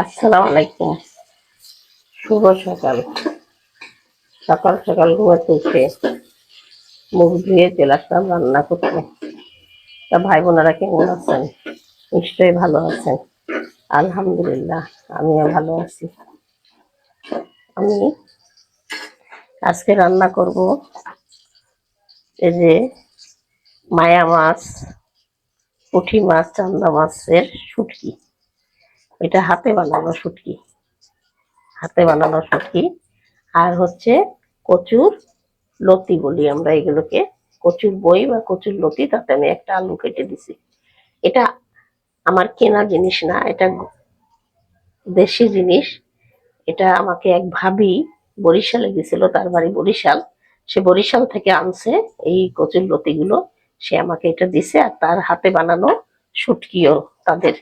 আসসালামু আলাইকুম। শুভ সকাল। সকাল সকাল ঘুমাতে উঠে মুখ ধুয়ে চলে আসলাম রান্না করতে। তা ভাই বোনেরা কেমন আছেন? নিশ্চয়ই ভালো আছেন। আলহামদুলিল্লাহ, আমিও ভালো আছি। আমি আজকে রান্না করব এই যে মায়া মাছ, পুঁটি মাছ, চান্দা মাছের শুটকি। এটা হাতে বানানো শুটকি। হাতে বানানো শুটকি। আর হচ্ছে কচুর লতি বলি আমরা এগুলোকে। কচুর বই বা কচুর লতি, তাতে আমি একটা আলু কেটে দিছি। এটা আমার কেনা জিনিস না, এটা দেশি জিনিস। এটা আমাকে এক ভাবি বরিশালে গেছিল, তার বাড়ি বরিশাল। সে বরিশাল থেকে আনছে এই কচুর লতিগুলো। সে আমাকে এটা দিছে আর তার হাতে বানানো শুটকিও তাদের।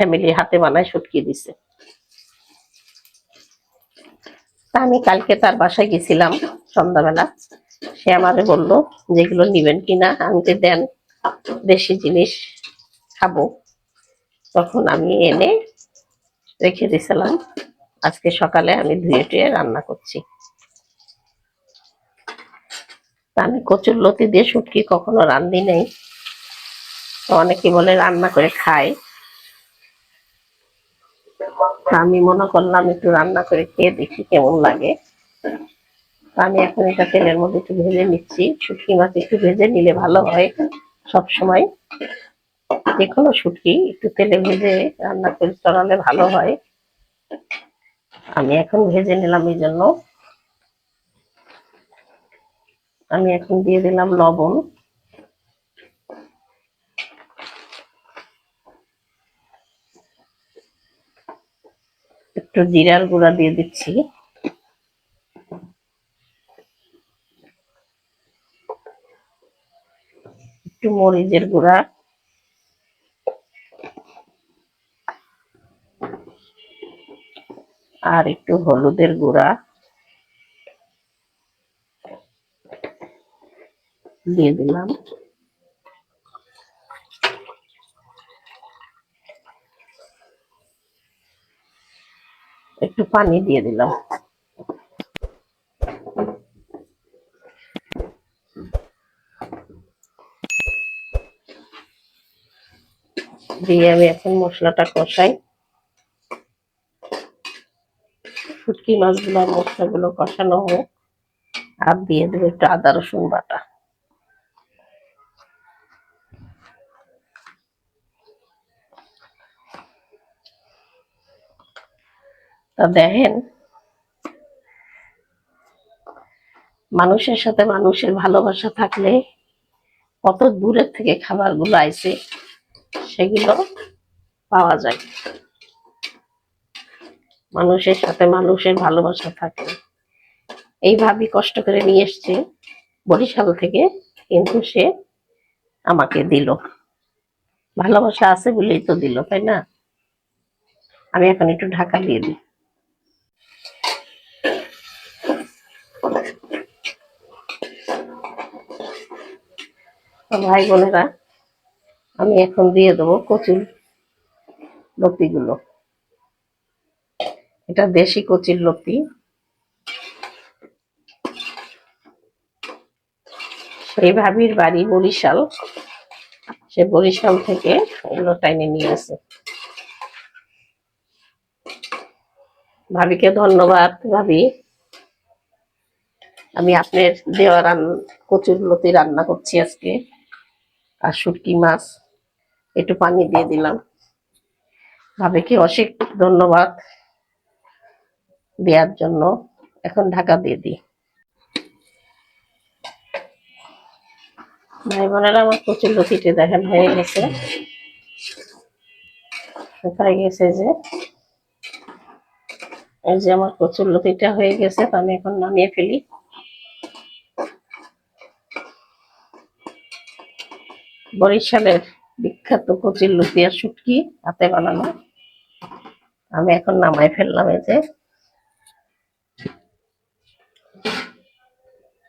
ফ্যামিলির হাতে বানায় শুটকি দিছে। তা আমি কালকে তার বাসায় গেছিলাম সন্ধ্যাবেলা। সে আমারে বলল যেগুলো নিবেন কিনা? যে দেন, দেশি জিনিস খাব। তখন আমি এনে রেখে দিয়েছিলাম আজকে সকালে আমি ধুয়ে টুয়ে রান্না করছি। তা আমি কচুর লতি দিয়ে শুটকি কখনো রান্ধি নেই। অনেকে বলে রান্না করে খায়। আমি মনে করলাম একটু রান্না করে খেয়ে দেখি কেমন লাগে। আমি এখন এটা তেলের মধ্যে একটু ভেজে নিচ্ছি। শুটকি মাছ একটু ভেজে নিলে ভালো হয় সব সময় যে কোনো শুটকি, একটু তেলে ভেজে রান্না করে চড়ালে ভালো হয়। আমি এখন ভেজে নিলাম এই জন্য। আমি এখন দিয়ে দিলাম লবণ। একটু জিরার গুঁড়া দিয়ে দিচ্ছি। একটু মরিচের গুঁড়া। আর একটু হলুদের গুঁড়া। দিয়ে দিলাম। একটু পানি দিয়ে দিলাম। দিয়ে আমি এখন মশলাটা কষাই। শুটকি মাছগুলো মশলাগুলো কষানো হোক। আর দিয়ে দেবো একটু আদা রসুন বাটা। তা দেখেন। মানুষের সাথে মানুষের ভালোবাসা থাকলে কত দূরের থেকে খাবারগুলো আইছে, সেগুলো পাওয়া যায়। মানুষের সাথে মানুষের ভালোবাসা থাকে। এইভাবেই কষ্ট করে নিয়ে এসছে বরিশাল থেকে, কিন্তু সে আমাকে দিল। ভালোবাসা আছে বলেই তো দিল, তাই না? আমি এখন একটু ঢাকা দিয়ে দিই। ভাই বোনেরা, আমি এখন দিয়ে দেবো কচুর লতিগুলো এটা দেশি কচির লতি সেই ভাবির বাড়ি বরিশাল। সে বরিশাল থেকে এগুলো টাইনে নিয়ে আসে। ভাবিকে ধন্যবাদ, ভাবি। আমি আপনার দেওয়া রান, কচুর লতি রান্না করছি আজকে। আর শুটকি মাছ, একটু পানি দিয়ে দিলাম। ভাবিকে অশেষ ধন্যবাদ দেওয়ার জন্য। এখন ঢাকা দিয়ে দিই। ভাই বোনেরা, আমার প্রচুর লতিটি দেখেন, হয়ে গেছে। শুকায় গেছে যে, এই যে আমার কচুর লতিটা হয়ে গেছে, তো আমি এখন নামিয়ে ফেলি। বরিশালের বিখ্যাত কচির আর শুটকি হাতে বানানো। আমি এখন নামাই ফেললাম এই যে।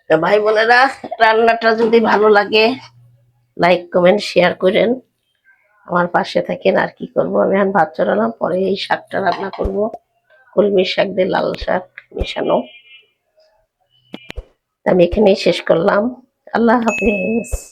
ভাই বোনেরা, রান্নাটা যদি ভালো লাগে লাইক কমেন্ট শেয়ার করেন। আমার পাশে থাকেন, আর কি করব? আমি এখন ভাত চড়ালাম, পরে এই শাকটা রান্না করব। কলমির শাক দিয়ে লাল শাক মেশানো। আমি এখানেই শেষ করলাম। আল্লাহ হাফিজ।